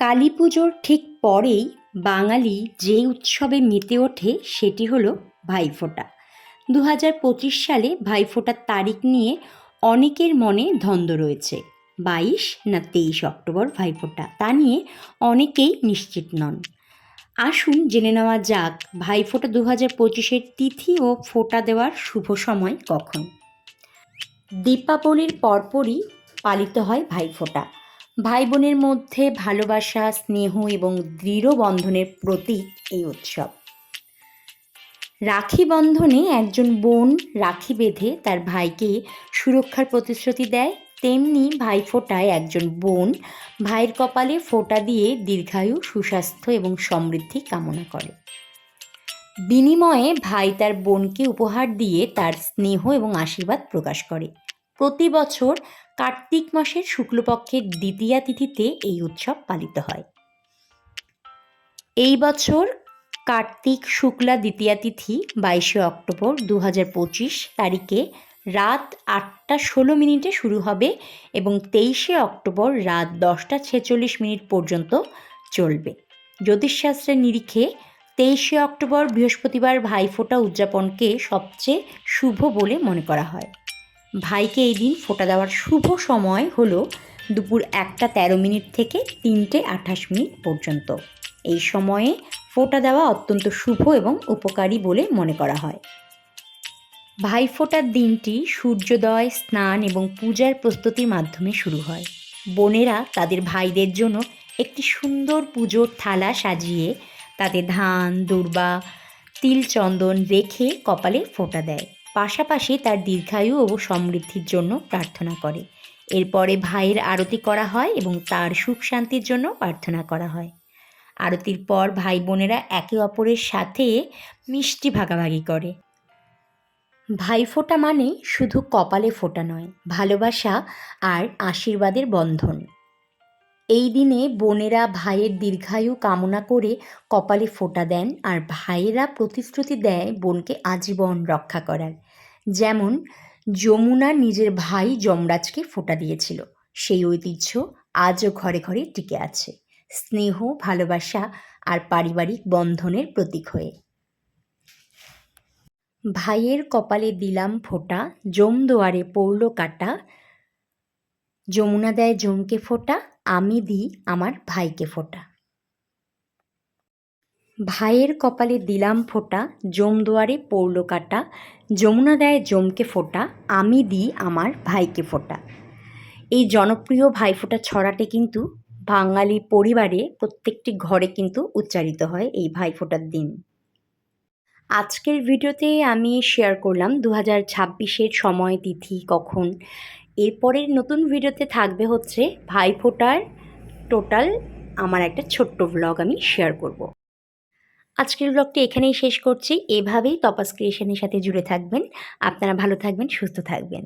কালী পুজোর ঠিক পরেই বাঙালি যে উৎসবে মেতে ওঠে সেটি হলো ভাইফোঁটা। দু হাজার পঁচিশ সালে ভাইফোঁটার তারিখ নিয়ে অনেকের মনে ধন্দ রয়েছে। বাইশ না তেইশ অক্টোবর ভাইফোঁটা, তা নিয়ে অনেকেই নিশ্চিত নন। আসুন জেনে নেওয়া যাক ভাইফোঁটা দু হাজার পঁচিশের তিথি ও ফোঁটা দেওয়ার শুভ সময় কখন। দীপাবলির পরপরই পালিত হয় ভাইফোঁটা। ভাই বোনের মধ্যে ভালোবাসা, স্নেহ এবং দৃঢ় বন্ধনের প্রতীক এই উৎসব। রাখি বন্ধনে একজন বোন রাখি বেঁধে তার ভাইকে সুরক্ষার প্রতিশ্রুতি দেয়। তেমনি ভাইফোঁটায় একজন বোন ভাইয়ের কপালে ফোঁটা দিয়ে দীর্ঘায়ু, সুস্বাস্থ্য এবং সমৃদ্ধি কামনা করে। বিনিময়ে ভাই তার বোনকে উপহার দিয়ে তার স্নেহ এবং আশীর্বাদ প্রকাশ করে। প্রতি বছর কার্তিক মাসের শুক্লপক্ষের দ্বিতীয়া তিথিতে এই উৎসব পালিত হয়। এই বছর কার্তিক শুক্লা দ্বিতীয়া তিথি বাইশে অক্টোবর দু হাজার পঁচিশ তারিখে রাত আটটা ষোলো মিনিটে শুরু হবে এবং তেইশে অক্টোবর রাত দশটা ছেচল্লিশ মিনিট পর্যন্ত চলবে। জ্যোতিষশাস্ত্রের নিরিখে তেইশে অক্টোবর বৃহস্পতিবার ভাইফোঁটা উদযাপনকে সবচেয়ে শুভ বলে মনে করা হয়। ভাইকে এই দিন ফোঁটা দেওয়ার শুভ সময় হলো দুপুর একটা তেরো মিনিট থেকে তিনটে আঠাশ মিনিট পর্যন্ত। এই সময়ে ফোঁটা দেওয়া অত্যন্ত শুভ এবং উপকারী বলে মনে করা হয়। ভাইফোঁটার দিনটি সূর্যোদয়, স্নান এবং পূজার প্রস্তুতির মাধ্যমে শুরু হয়। বোনেরা তাদের ভাইদের জন্য একটি সুন্দর পুজোর থালা সাজিয়ে তাতে ধান, দুর্বা, তিল চন্দন রেখে কপালে ফোঁটা দেয়। পাশাপাশি তার দীর্ঘায়ু ও সমৃদ্ধির জন্য প্রার্থনা করে। এরপরে ভাইয়ের আরতি করা হয় এবং তার সুখ শান্তির জন্য প্রার্থনা করা হয়। আরতির পর ভাই বোনেরা একে অপরের সাথে মিষ্টি ভাগাভাগি করে। ভাই ভাইফোঁটা মানে শুধু কপালে ফোঁটা নয়, ভালোবাসা আর আশীর্বাদের বন্ধন। এই দিনে বোনেরা ভাইয়ের দীর্ঘায়ু কামনা করে কপালে ফোঁটা দেন আর ভাইয়েরা প্রতিশ্রুতি দেয় বোনকে আজীবন রক্ষা করার। যেমন, যমুনা নিজের ভাই যমরাজকে ফোঁটা দিয়েছিল। সেই ঐতিহ্য আজও ঘরে ঘরে টিকে আছে। স্নেহ, ভালোবাসা আর পারিবারিক বন্ধনের প্রতীক হয়ে। ভাইয়ের কপালে দিলাম ফোঁটা জম দুয়ারে পড়ল কাটা যমুনা দেয় জমকে ফোঁটা, আমি দিই আমার ভাইকে ফোঁটা। ভাইয়ের কপালে দিলাম ফোঁটা জম দুয়ারে পড়ল কাটা, যমুনা দেয় জমকে ফোঁটা, আমি দিই আমার ভাইকে ফোঁটা। এই জনপ্রিয় ভাইফোঁটা ছড়াটে কিন্তু বাঙালি পরিবারে প্রত্যেকটি ঘরে কিন্তু উচ্চারিত হয় এই ভাইফোঁটার দিন। আজকের ভিডিওতে আমি শেয়ার করলাম দু হাজার ছাব্বিশের সময় তিথি কখন এরপরের নতুন ভিডিওতে থাকবে হচ্ছে ভাইফোঁটার টোটাল আমার একটা ছোট্ট ব্লগ আমি শেয়ার করব। আজকের ব্লগটি এখানেই শেষ করছি। এভাবেই তপাস ক্রিয়েশনের সাথে জুড়ে থাকবেন। আপনারা ভালো থাকবেন, সুস্থ থাকবেন।